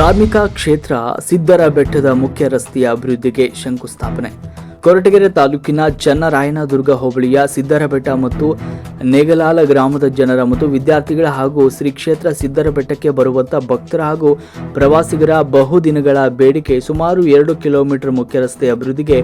ಧಾರ್ಮಿಕ ಕ್ಷೇತ್ರ ಸಿದ್ದರ ಬೆಟ್ಟದ ಮುಖ್ಯ ರಸ್ತೆಯ ಅಭಿವೃದ್ಧಿಗೆ ಶಂಕುಸ್ಥಾಪನೆ. ಕೊರಟಗೆರೆ ತಾಲೂಕಿನ ಚನ್ನರಾಯನದುರ್ಗ ಹೋಬಳಿಯ ಸಿದ್ದರ ಬೆಟ್ಟ ಮತ್ತು ನೇಗಲಾಲ ಗ್ರಾಮದ ಜನರ ಮತ್ತು ವಿದ್ಯಾರ್ಥಿಗಳ ಹಾಗೂ ಶ್ರೀ ಕ್ಷೇತ್ರ ಸಿದ್ದರಬೆಟ್ಟಕ್ಕೆ ಬರುವಂತ ಭಕ್ತರ ಹಾಗೂ ಪ್ರವಾಸಿಗರ ಬಹುದಿನಗಳ ಬೇಡಿಕೆ ಸುಮಾರು ಎರಡು ಕಿಲೋಮೀಟರ್ ಮುಖ್ಯ ರಸ್ತೆ ಅಭಿವೃದ್ಧಿಗೆ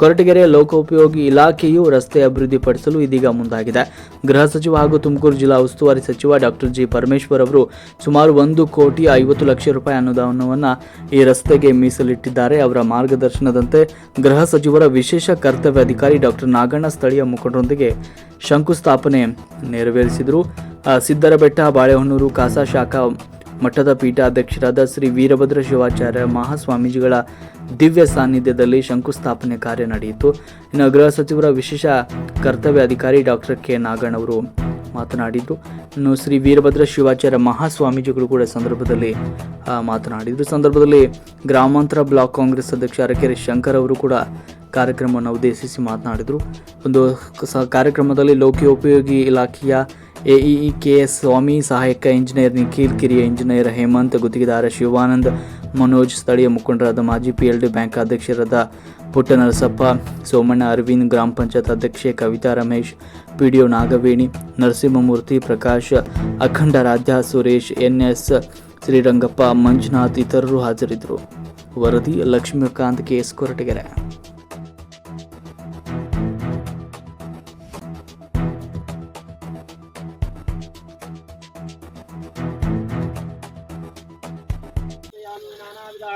ಕೊರಟಗೆರೆ ಲೋಕೋಪಯೋಗಿ ಇಲಾಖೆಯು ರಸ್ತೆ ಅಭಿವೃದ್ಧಿಪಡಿಸಲು ಇದೀಗ ಮುಂದಾಗಿದೆ. ಗೃಹ ಸಚಿವ ಹಾಗೂ ತುಮಕೂರು ಜಿಲ್ಲಾ ಉಸ್ತುವಾರಿ ಸಚಿವ ಡಾಕ್ಟರ್ ಜಿ ಪರಮೇಶ್ವರ್ ಅವರು ಸುಮಾರು ಒಂದು ಕೋಟಿ ಐವತ್ತು ಲಕ್ಷ ರೂಪಾಯಿ ಅನುದಾನವನ್ನು ಈ ರಸ್ತೆಗೆ ಮೀಸಲಿಟ್ಟಿದ್ದಾರೆ. ಅವರ ಮಾರ್ಗದರ್ಶನದಂತೆ ಗೃಹ ಸಚಿವರ ವಿಶೇಷ ಕರ್ತವ್ಯಾಧಿಕಾರಿ ಡಾಕ್ಟರ್ ನಾಗಣ್ಣ ಸ್ಥಳೀಯ ಮುಖಂಡರೊಂದಿಗೆ ಶಂಕುಸ್ಥಾಪನೆ ನೆರವೇರಿಸಿದರು. ಸಿದ್ದರಬೆಟ್ಟ, ಬಾಳೆಹೊನ್ನೂರು ಕಾಸಾ ಶಾಖಾ ಮಠದ ಪೀಠಾಧ್ಯಕ್ಷರಾದ ಶ್ರೀ ವೀರಭದ್ರ ಶಿವಾಚಾರ್ಯ ಮಹಾಸ್ವಾಮೀಜಿಗಳ ದಿವ್ಯ ಸಾನ್ನಿಧ್ಯದಲ್ಲಿ ಶಂಕುಸ್ಥಾಪನೆ ಕಾರ್ಯ ನಡೆಯಿತು. ಇನ್ನು ಗೃಹ ಸಚಿವರ ವಿಶೇಷ ಕರ್ತವ್ಯ ಅಧಿಕಾರಿ ಡಾಕ್ಟರ್ ಕೆ. ನಾಗಣ್ಣ ಅವರು ಮಾತನಾಡಿದರು. ಇನ್ನು ಶ್ರೀ ವೀರಭದ್ರ ಶಿವಾಚಾರ್ಯ ಮಹಾಸ್ವಾಮೀಜಿಗಳು ಕೂಡ ಸಂದರ್ಭದಲ್ಲಿ ಮಾತನಾಡಿದರು. ಸಂದರ್ಭದಲ್ಲಿ ಗ್ರಾಮಾಂತರ ಬ್ಲಾಕ್ ಕಾಂಗ್ರೆಸ್ ಅಧ್ಯಕ್ಷ ಅರಕೆರೆ ಶಂಕರ್ ಅವರು ಕೂಡ ಕಾರ್ಯಕ್ರಮವನ್ನು ಉದ್ದೇಶಿಸಿ ಮಾತನಾಡಿದರು. ಒಂದು ಕಾರ್ಯಕ್ರಮದಲ್ಲಿ ಲೋಕೋಪಯೋಗಿ ಇಲಾಖೆಯ ಎಇಇ ಕೆ ಎಸ್ ಸ್ವಾಮಿ ಸಹಾಯಕ ಇಂಜಿನಿಯರ್ ನಿಖಿಲ್, ಕಿರಿಯ ಇಂಜಿನಿಯರ್ ಹೇಮಂತ್, ಗುತ್ತಿಗೆದಾರ ಶಿವಾನಂದ್, ಮನೋಜ್, ಸ್ಥಳೀಯ ಮುಖಂಡರಾದ ಮಾಜಿ ಪಿ ಎಲ್ ಡಿ ಬ್ಯಾಂಕ್ ಅಧ್ಯಕ್ಷರಾದ ಪುಟ್ಟನರಸಪ್ಪ, ಸೋಮಣ್ಣ, ಅರವಿಂದ್, ಗ್ರಾಮ ಪಂಚಾಯತ್ ಅಧ್ಯಕ್ಷೆ Kavitha Ramesh P D O Nagaveni, Narasimhamurthy, Prakash, ಅಖಂಡ ರಾಜ್ಯ ಸುರೇಶ್ ಎನ್ ಎಸ್ ಶ್ರೀರಂಗಪ್ಪ, ಮಂಜುನಾಥ್ ಇತರರು ಹಾಜರಿದ್ದರು. ವರದಿ ಲಕ್ಷ್ಮೀಕಾಂತ್ ಕೆ ಎಸ್ ಕೊರಟಗೆರೆ.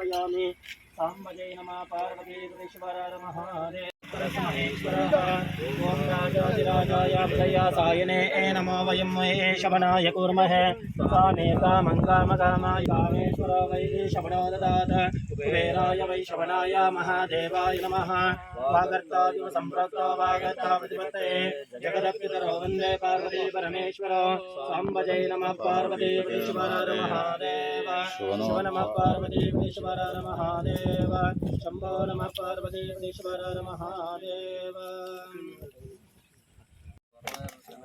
సమర్పయామి. సాంబజై నమ పార్వతీ పరమహారే ॐ राजाधिराजाय प्रयासायने नमो वयं महे शवनाय कुर्महे। सा नेता मङ्गामकामाय कामेश्वर वै शवनो ददात कुबेराय वै शवनाय महादेवाय नमः। वागर्तादिव सम्प्रोक्तो वागर्ता प्रतिपत्ते। जगदप्युतरो वंदे पार्वती परमेश्वर। साम्बजै नमः पार्वती ईश्वर महादेव। शिव नमः पार्वती ईश्वर महादेव। शम्भो नमः पार्वती ईश्वर महादेव।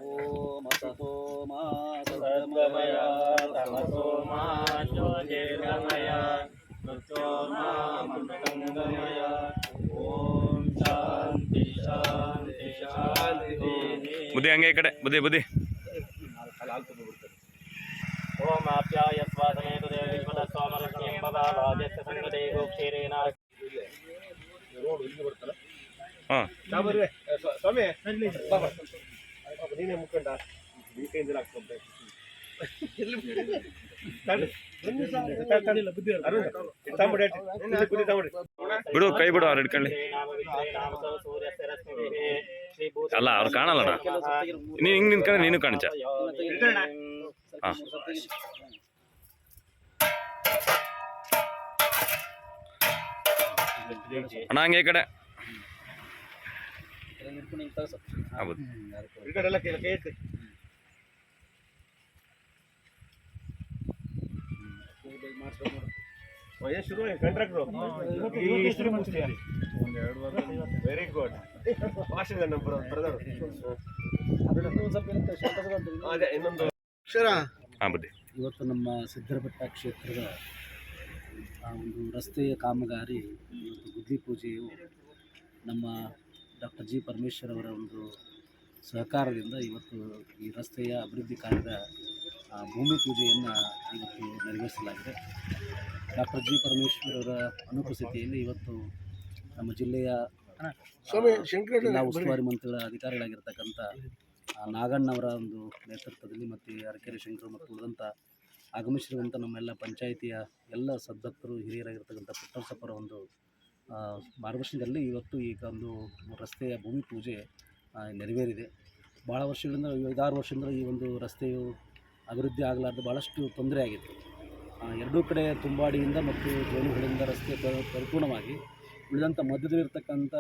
ॐ ततो मा सद्गमय तमसो मा ज्योतिर्गमय मृत्यो मामृतङ्गमय ॐ शान्ति शान्ति शान्तिः ಬುದ್ಧಿ ಹಂಗೆ ಈ ಕಡೆ ಬುದ್ಧಿ ಬುದ್ಧಿ ಓಂ ಆಪ್ಯಾಯ ಸ್ವಾಸಮೇತು ದೇವಿಶ್ವದ ಸ್ವಾಮರಶ್ಯಂ ಭವಾವಾದ್ಯಸ್ಯ ಸಂಗತೆ ಗೋಕ್ಷೀರೇಣ ಹಾಂ ಸ್ವಾಮಿ ಬಾಬಾ ನೀನೇ ಮುಖಂಡ. ಹಾಕ್ಕೊಂಡೆ ಬಿಡು ಕೈ ಬಿಡು ಅವ್ರು ಹಿಡ್ಕೊಳ್ಳಿ ಅಲ್ಲ ಅವ್ರು ಕಾಣಲ್ಲಣ ನೀನು ಹಿಂಗೆ ನಿಂತ್ಕೊಂಡ್ರೆ ನೀನು ಕಾಣಿಸ ಹಾಂ. ಅಣ್ಣ ಹಂಗೆ ಈ ಕಡೆ. ಹೌದು. ಶುರು ಕಾಂಟ್ರಾಕ್ಟ್ರು ವೆರಿ ಗುಡ್ ಭಾಷೆ ಇದೆ ನಮ್ಮ ಬ್ರದರ್ ಅದೇ ಇನ್ನೊಂದು. ಹಾಂ ಬುದ್ಧಿ ಇವತ್ತು ನಮ್ಮ ಸಿದ್ದರಬೆಟ್ಟ ಕ್ಷೇತ್ರದ ಆ ಒಂದು ರಸ್ತೆಯ ಕಾಮಗಾರಿ ಇವತ್ತು ಪೂಜೆಯು ನಮ್ಮ ಡಾಕ್ಟರ್ ಜಿ ಪರಮೇಶ್ವರ್ ಅವರ ಒಂದು ಸಹಕಾರದಿಂದ ಇವತ್ತು ಈ ರಸ್ತೆಯ ಅಭಿವೃದ್ಧಿ ಕಾರ್ಯದ ಭೂಮಿ ಪೂಜೆಯನ್ನು ಇವತ್ತು ನೆರವೇರಿಸಲಾಗಿದೆ. ಡಾಕ್ಟರ್ ಜಿ ಪರಮೇಶ್ವರ್ ಅವರ ಅನುಪಸ್ಥಿತಿಯಲ್ಲಿ ಇವತ್ತು ನಮ್ಮ ಜಿಲ್ಲೆಯ ಜಿಲ್ಲಾ ಉಸ್ತುವಾರಿ ಮಂತ್ರಿಗಳ ಅಧಿಕಾರಿಗಳಾಗಿರ್ತಕ್ಕಂಥ ಆ, ನಾಗಣ್ಣವರ ಒಂದು ನೇತೃತ್ವದಲ್ಲಿ ಮತ್ತು ಅರಕೆರೆ ಶಂಕರ್ ಮತ್ತು ಉಳಿದಂಥ ಆಗಮಿಸಿರುವಂಥ ನಮ್ಮೆಲ್ಲ ಪಂಚಾಯಿತಿಯ ಎಲ್ಲ ಸದ್ಭಕ್ತರು ಹಿರಿಯರಾಗಿರ್ತಕ್ಕಂಥ ಪುಟ್ಟಸಪ್ಪರ ಒಂದು ಮಾರ್ಗದರ್ಶನದಲ್ಲಿ ಇವತ್ತು ಈಗ ಒಂದು ರಸ್ತೆಯ ಭೂಮಿ ಪೂಜೆ ನೆರವೇರಿದೆ. ಭಾಳ ವರ್ಷಗಳಿಂದ, ಐದಾರು ವರ್ಷದಿಂದ ಈ ಒಂದು ರಸ್ತೆಯು ಅಭಿವೃದ್ಧಿ ಆಗಲಾರ್ದು ಭಾಳಷ್ಟು ತೊಂದರೆ ಆಗಿತ್ತು ಎರಡೂ ಕಡೆ ತುಂಬಾಡಿಯಿಂದ ಮತ್ತು ಜೋಳಿಗಳಿಂದ ರಸ್ತೆ ಪರಿಪೂರ್ಣವಾಗಿ ಉಳಿದಂಥ ಮಧ್ಯದಲ್ಲಿರ್ತಕ್ಕಂಥ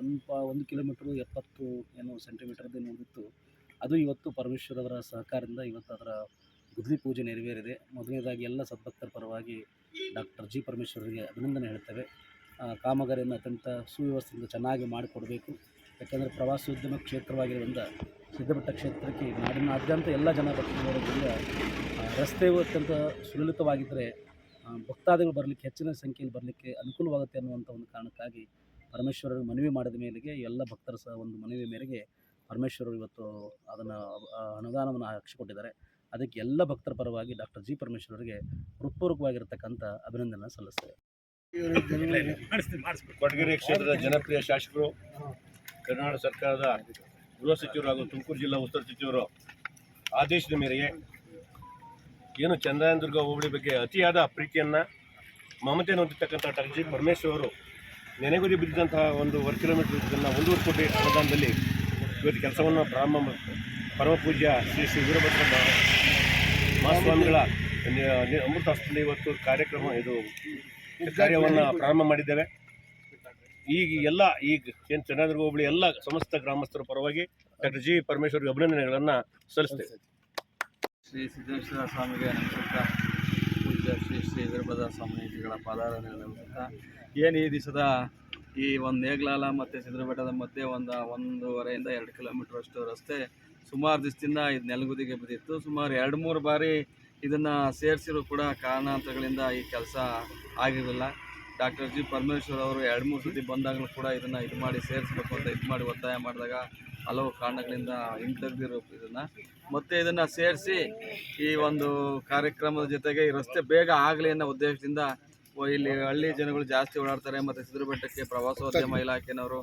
ಒಂದು ಪ, ಒಂದು ಕಿಲೋಮೀಟ್ರು ಎಪ್ಪತ್ತು ಏನು ಸೆಂಟಿಮೀಟರ್ದು ಉಳಿದಿತ್ತು ಅದು ಇವತ್ತು ಪರಮೇಶ್ವರವರ ಸಹಕಾರದಿಂದ ಇವತ್ತು ಅದರ ಗುದ್ಲಿ ಪೂಜೆ ನೆರವೇರಿದೆ. ಮೊದಲನೇದಾಗಿ ಎಲ್ಲ ಸದ್ಭಕ್ತರ ಪರವಾಗಿ ಡಾಕ್ಟರ್ ಜಿ ಪರಮೇಶ್ವರರಿಗೆ ಅಭಿನಂದನೆ ಹೇಳ್ತೇವೆ. ಕಾಮಗಾರಿಯನ್ನು ಅತ್ಯಂತ ಸುವ್ಯವಸ್ಥೆಯಿಂದ ಚೆನ್ನಾಗಿ ಮಾಡಿಕೊಡಬೇಕು. ಯಾಕೆಂದರೆ ಪ್ರವಾಸೋದ್ಯಮ ಕ್ಷೇತ್ರವಾಗಿರುವಂಥ ಸಿದ್ಧಪಟ್ಟ ಕ್ಷೇತ್ರಕ್ಕೆ ನಾಡಿನಾದ್ಯಂತ ಎಲ್ಲ ಜನ ಬರ್ತಿರೋದ್ರಿಂದ ರಸ್ತೆಯು ಅತ್ಯಂತ ಸುಲಲಿತವಾಗಿದ್ದರೆ ಭಕ್ತಾದಿಗಳು ಬರಲಿಕ್ಕೆ, ಹೆಚ್ಚಿನ ಸಂಖ್ಯೆಯಲ್ಲಿ ಬರಲಿಕ್ಕೆ ಅನುಕೂಲವಾಗುತ್ತೆ ಅನ್ನುವಂಥ ಒಂದು ಕಾರಣಕ್ಕಾಗಿ ಪರಮೇಶ್ವರರು ಮನವಿ ಮಾಡಿದ ಮೇಲೆಗೆ ಎಲ್ಲ ಭಕ್ತರ ಸಹ ಒಂದು ಮನವಿ ಮೇರೆಗೆ ಪರಮೇಶ್ವರರು ಇವತ್ತು ಅದನ್ನು ಅನುದಾನವನ್ನು ಹಾಕಿಸಿಕೊಟ್ಟಿದ್ದಾರೆ ಅದಕ್ಕೆ ಎಲ್ಲ ಭಕ್ತರ ಪರವಾಗಿ ಡಾಕ್ಟರ್ ಜಿ ಪರಮೇಶ್ವರರಿಗೆ ಹೃತ್ಪೂರ್ವಕವಾಗಿರ್ತಕ್ಕಂಥ ಅಭಿನಂದನೆ ಸಲ್ಲಿಸ್ತೇವೆ. ಕೊಡಗೆರೆ ಕ್ಷೇತ್ರದ ಜನಪ್ರಿಯ ಶಾಸಕರು ಕರ್ನಾಟಕ ಸರ್ಕಾರದ ಗೃಹ ಸಚಿವರು ಹಾಗೂ ತುಮಕೂರು ಜಿಲ್ಲಾ ಉಸ್ತುವಾರಿ ಸಚಿವರು ಆದೇಶದ ಮೇರೆಗೆ ಏನು ಚಂದ್ರಾಯನದುರ್ಗ ಹೋಬಳಿ ಬಗ್ಗೆ ಅತಿಯಾದ ಪ್ರೀತಿಯನ್ನು ಮಮತೆಯನ್ನು ಹೊಂದಿರ್ತಕ್ಕಂಥ ಡಾಕ್ಟರ್ ಜಿ ಪರಮೇಶ್ವರ್ ಅವರು ನೆನೆಗುದಿ ಬಿದ್ದಂತಹ ಒಂದು ವರ್ ಕಿಲೋಮೀಟರ್ ಒಂದೂವರೆ ಕೋಟಿ ಅನುದಾನದಲ್ಲಿ ಇವತ್ತು ಕೆಲಸವನ್ನು ಪ್ರಾರಂಭ ಪರಮ ಪೂಜ್ಯ ಶ್ರೀ ಶ್ರೀ ವೀರಭದ್ರ ಮಹಾ- ಮಹಾಸ್ವಾಮಿಗಳ ನಿ- ನಿ- ಅಮೃತ ಹಸ್ತದಲ್ಲಿ ಇವತ್ತು ಕಾರ್ಯಕ್ರಮ ಇದು ಕಾರ್ಯವನ್ನು ಪ್ರಾರಂಭ ಮಾಡಿದ್ದೇವೆ. ಈಗ ಎಲ್ಲ, ಈಗ ಏನು ಚನ್ನದುರ್ಗ ಹೋಬಳಿ, ಎಲ್ಲ ಸಮಸ್ತ ಗ್ರಾಮಸ್ಥರ ಪರವಾಗಿ ಡಾಕ್ಟರ್ ಜಿ. ಪರಮೇಶ್ವರ್ಗೆ ಅಭಿನಂದನೆಗಳನ್ನು ಸಲ್ಲಿಸ್ತೇವೆ. ಶ್ರೀ ಸಿದ್ದೇಶ್ವರ ಸ್ವಾಮಿಗೆ ನಮಸ್ಕಾರ. ಪೂಜ್ಯ ಶ್ರೀ ಶ್ರೀ ವೀರಭದ್ರ ಸ್ವಾಮೀಜಿಗಳ ಪಾದಾರನೆ ನಮಸ್ಕಾರ. ಏನು ಈ ದಿವಸದ ಈ ಒಂದು ನೇಗ್ಲಾಲ ಮತ್ತು ಸಿದ್ರಬೆಟ್ಟದ ಮಧ್ಯೆ ಒಂದು ಒಂದೂವರೆಯಿಂದ ಎರಡು ಕಿಲೋಮೀಟ್ರ್ ಅಷ್ಟು ರಸ್ತೆ ಸುಮಾರು ದಿವಸದಿಂದ ಇದು ನೆಲಗುದಿಗೆ ಬಿದ್ದಿತ್ತು. ಸುಮಾರು ಎರಡು ಮೂರು ಬಾರಿ ಇದನ್ನು ಸೇರಿಸಿರೋ ಕೂಡ ಕಾರಣಾಂತರಗಳಿಂದ ಈ ಕೆಲಸ ಆಗಿರಲಿಲ್ಲ. ಡಾಕ್ಟರ್ ಜಿ ಪರಮೇಶ್ವರ್ ಅವರು ಎರಡು ಮೂರು ಸತಿ ಬಂದಾಗಲೂ ಕೂಡ ಇದನ್ನು ಇದು ಮಾಡಿ ಸೇರಿಸ್ಬೇಕು ಅಂತ ಇದು ಮಾಡಿ ಒತ್ತಾಯ ಮಾಡಿದಾಗ ಹಲವು ಕಾರಣಗಳಿಂದ ಹಿಂತೆಗೆದಿರೋ ಇದನ್ನು. ಮತ್ತೆ ಇದನ್ನು ಸೇರಿಸಿ ಈ ಒಂದು ಕಾರ್ಯಕ್ರಮದ ಜೊತೆಗೆ ಈ ರಸ್ತೆ ಬೇಗ ಆಗಲಿ ಅನ್ನೋ ಉದ್ದೇಶದಿಂದ ಇಲ್ಲಿ ಹಳ್ಳಿ ಜನಗಳು ಜಾಸ್ತಿ ಓಡಾಡ್ತಾರೆ. ಮತ್ತು ಸಿದ್ರಬೆಟ್ಟಕ್ಕೆ ಪ್ರವಾಸೋದ್ಯಮ ಇಲಾಖೆನವರು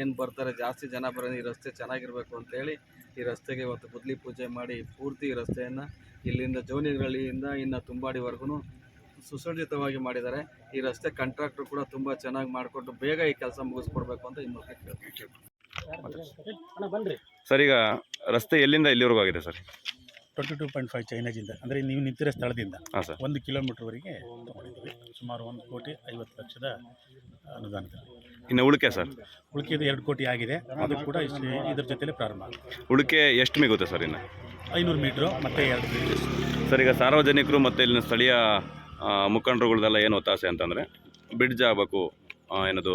ಏನು ಬರ್ತಾರೆ ಜಾಸ್ತಿ ಜನ ಬರೋದು ಈ ರಸ್ತೆ ಚೆನ್ನಾಗಿರಬೇಕು ಅಂತೇಳಿ ಈ ರಸ್ತೆಗೆ ಇವತ್ತು ಗುದ್ಲಿ ಪೂಜೆ ಮಾಡಿ ಪೂರ್ತಿ ರಸ್ತೆಯನ್ನು ಇಲ್ಲಿಂದ ಜೋನಿಗಳಿಂದ ಇನ್ನು ತುಂಬಾಡಿವರೆಗೂ ಸುಸಜ್ಜಿತವಾಗಿ ಮಾಡಿದ್ದಾರೆ. ಈ ರಸ್ತೆ ಕಾಂಟ್ರಾಕ್ಟ್ರು ಕೂಡ ತುಂಬ ಚೆನ್ನಾಗಿ ಮಾಡಿಕೊಂಡು ಬೇಗ ಈ ಕೆಲಸ ಮುಗಿಸ್ಕೊಡ್ಬೇಕು ಅಂತ ಬನ್ರಿ ಸರ್ ಈಗ ರಸ್ತೆ ಎಲ್ಲಿಂದ ಎಲ್ಲಿವರೆಗೂ ಆಗಿದೆ sir? Twenty two point five ಚೈನಾಜಿಂದ ಅಂದರೆ ನೀವು ನಿಂತಿರೋ ಸ್ಥಳದಿಂದ ಹಾಂ ಸರ್. ಒಂದು ಕಿಲೋಮೀಟ್ರ್ವರೆಗೆ ಸುಮಾರು ಒಂದು ಕೋಟಿ ಐವತ್ತು ಲಕ್ಷದ ಅನುದಾನ ಇನ್ನು ಉಳಿಕೆ ಸರ್? ಉಳಿಕೆದು ಎರಡು ಕೋಟಿ ಆಗಿದೆ. ಅದು ಕೂಡ ಇಷ್ಟು ಇದ್ರ ಜೊತೆಲೇ ಪ್ರಾರಂಭ ಆಗುತ್ತೆ. ಉಳಿಕೆ ಎಷ್ಟು ಮಿಗುತ್ತೆ ಸರ್ ಇನ್ನು? ಐನೂರು ಮೀಟ್ರು ಮತ್ತೆ ಎರಡು ಸರ್ ಈಗ ಸಾರ್ವಜನಿಕರು ಮತ್ತು ಇಲ್ಲಿನ ಸ್ಥಳೀಯ ಮುಖಂಡರುಗಳದೆಲ್ಲ ಏನು ಒತ್ತಾಸೆ ಅಂತಂದರೆ ಬ್ರಿಡ್ಜ್ ಆಗಬೇಕು ಏನದು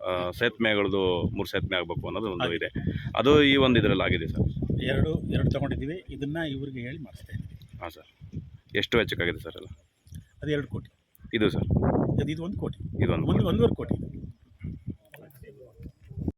ಆ, ಸೇತುವೆಗಳದ್ದು ಮೂರು ಸೇತ್ಮೆ ಆಗಬೇಕು ಅನ್ನೋದು ಒಂದು ಇದೆ. ಅದು ಈ ಒಂದು ಇದರಲ್ಲಿ ಆಗಿದೆ ಸರ್? ಎರಡು ಎರಡು ತೊಗೊಂಡಿದ್ದೀವಿ. ಇದನ್ನು ಇವ್ರಿಗೆ ಹೇಳಿ ಮಾಡಿಸ್ತಾ ಇದ್ದೀವಿ. ಹಾಂ ಸರ್. ಎಷ್ಟು ವೆಚ್ಚಕ್ಕಾಗಿದೆ ಸರ್ ಎಲ್ಲ? ಅದು ಎರಡು ಕೋಟಿ. ಇದು ಸರ್? ಅದು ಇದು ಒಂದು ಕೋಟಿ. ಇದೊಂದು ಒಂದು ಒಂದೂವರೆ ಕೋಟಿ.